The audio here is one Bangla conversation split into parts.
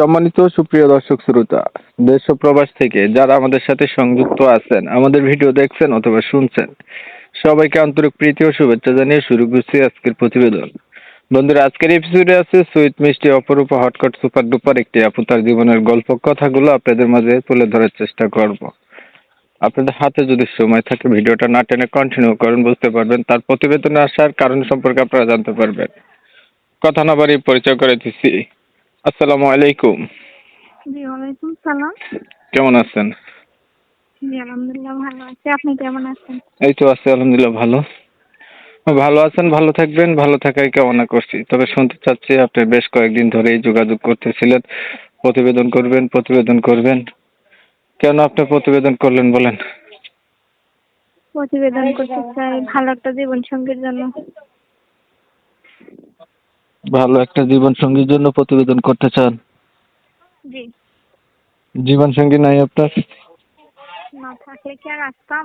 সম্মানিত সুপ্রিয় দর্শক শ্রোতা, দেশ প্রবাস থেকে যারা আমাদের সাথে সংযুক্ত আছেন, আমাদের ভিডিও দেখছেন অথবা শুনছেন, সবাইকে আন্তরিক প্রীতি ও শুভেচ্ছা জানিয়ে শুরু করছি আজকের প্রতিবেদন। বন্ধুরা, আজকের এপিসোডে আছে সুইট মিষ্টি অপরূপা হটকট সুপার ডুপার একটি আপু তার জীবনের গল্প কথাগুলো আপনাদের মাঝে তুলে ধরার চেষ্টা করব। আপনাদের হাতে যদি সময় থাকে, ভিডিওটা না টেনে কন্টিনিউ করেন, বুঝতে পারবেন। তার প্রতিবেদনে আসার কারণ সম্পর্কে আপনারা জানতে পারবেন। কথা না বাড়ি পরিচয় করে দিচ্ছি। আসসালামু আলাইকুম। জি ওয়ালাইকুম সালাম। কেমন আছেন? জি আলহামদুলিল্লাহ ভালো আছি। আপনি কেমন আছেন? এই তো আছি আলহামদুলিল্লাহ ভালো। ভালো আছেন ভালো থাকবেন ভালো থাকাই কামনা করছি। তবে শুনতে চাচ্ছি আপনি বেশ কয়েকদিন ধরেই যোগাযোগ করতেছিলেন। প্রতিবেদন করবেন প্রতিবেদন করবেন। কেন আপনি প্রতিবেদন করলেন বলেন? প্রতিবেদন করতে চাই ভালো একটা জীবন সঙ্গীর জন্য। ভালো একটা জীবন সঙ্গীর জন্য প্রতিবেদন করতে চান? জি। জীবন সঙ্গী নাই আপনার? না থাকলে কি আর আসতাম?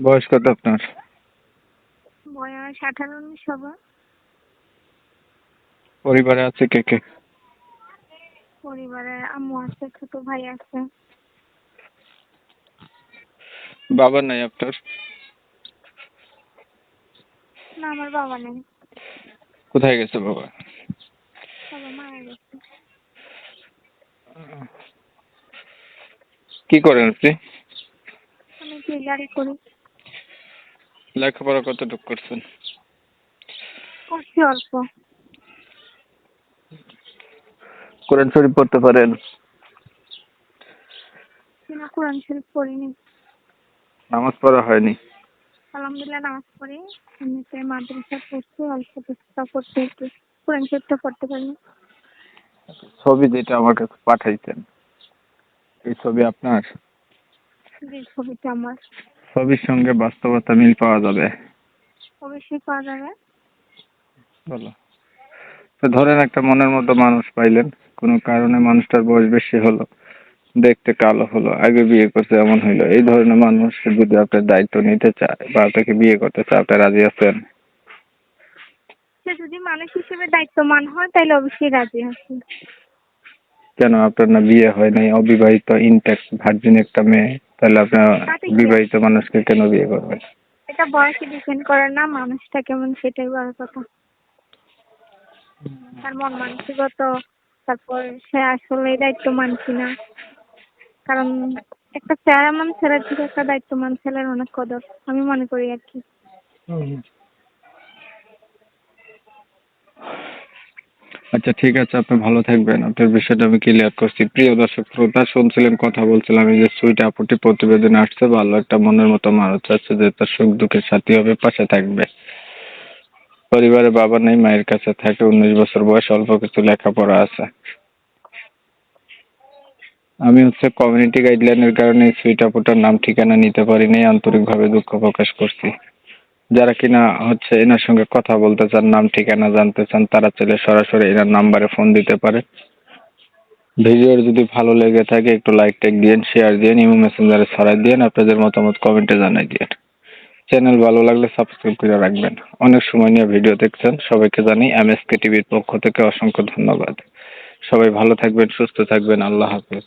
বয়স কত আপনার? বয়স আঠারো উনিশ হবে পরিবারে আছে কে কে? পরিবারে আম্মু আছে ছোট ভাই আছে। বাবা নাই আপনার? না আমার বাবা নেই। কোথায় গেছে বাবা? বাবা মারা গেছে। কি করেন আপনি? আমি টেলারি করি। লেখাপড়া কতটুকু করছেন? করছি অল্প। কোরআন শরীফ পড়তে পারেন? কোরআন শরীফ পড়িনি। নামাজ পড়া হয়নি? আলহামদুলিল্লাহ নামাজ পড়ি। এমনিতে মাদ্রাসা পড়ছি অল্প কিছুটা পড়তে একটু। কোরআন শরীফটা পড়তে পারি ছবি যেটা আমার কাছে পাঠাইছেন এই ছবি আপনার? জি ছবিটা আমার। ছবির সঙ্গে বাস্তবতা মিল পাওয়া যাবে। অবশ্যই পাওয়া যাবে। বলো। তো ধরেন একটা মনের মতো মানুষ পাইলেন কোনো কারণে মানুষটার বয়স বেশি হলো। দেখতে কালো হলো আগে বিয়ে করছে এমন হইল। এই ধরনের মানুষ যদি আপনার দায়িত্ব নিতে চায় বা আপনাকে বিয়ে করতে চায় আপনি রাজি আছেন? সে যদি মানুষ হিসেবে দায়িত্বমান হয় তাহলে অবশ্যই রাজি আছি। কেন আপনার না বিয়ে হয় নাই? অবিবাহিত ইনট্যাক্ট ভার্জিন একটা মেয়ে তাহলে আপনার তাতে কি? বিবাহিত মানুষকে কেন বিয়ে করবেন? এটা বয়সে ডিপেন্ড করে না মানুষটা কেমন সেটাই বড় কথা। তার মন মানসিকতা তারপর সে আসলে দায়িত্বমান কিনা। কারণ একটা চেহারামান ছেলের থেকে একটা দায়িত্বমান ছেলের অনেক কদর, আমি মনে করি আর কি। আচ্ছা ঠিক আছে, আপনি ভালো থাকবেন। আপনার বিষয়টা আমি ক্লিয়ার করছি। প্রিয় দর্শক, শ্রোতা, শুনছিলেন, কথা বলছিলাম, এই যে সুইট আপুটি প্রতিবেদন আসছে, ভালো একটা মনের মতো মানুষ আছে যে তার সুখ দুঃখের সাথী হবে, পাশে থাকবে। পরিবারে বাবা নেই, মায়ের কাছে থাকে, উনিশ বছর বয়স, অল্প কিছু লেখাপড়া আছে। আমি হচ্ছে কমিউনিটি গাইডলাইনের কারণে সুইট আপুটার নাম ঠিকানা নিতে পারিনি, আন্তরিকভাবে দুঃখ প্রকাশ করছি। যারা কিনা হচ্ছে এনার সঙ্গে কথা বলতে চান, নাম ঠিকানা জানতে চান, তারা চাইলে সরাসরি এনার নাম্বারে ফোন দিতে পারে। ভিডিওর যদি ভালো লেগে থাকে, একটু লাইক টেক দিয়েন শেয়ার দিয়েন, ইমো মেসেঞ্জারে ছড়াই দিয়েন, আপনাদের মতামত কমেন্টে জানাই দিয়েন। চ্যানেল ভালো লাগলে সাবস্ক্রাইব করে রাখবেন। অনেক সময় নিয়ে ভিডিও দেখছেন, সবাইকে জানি এমএসকে টিভির পক্ষ থেকে অসংখ্য ধন্যবাদ। সবাই ভালো থাকবেন, সুস্থ থাকবেন, আল্লাহ হাফেজ।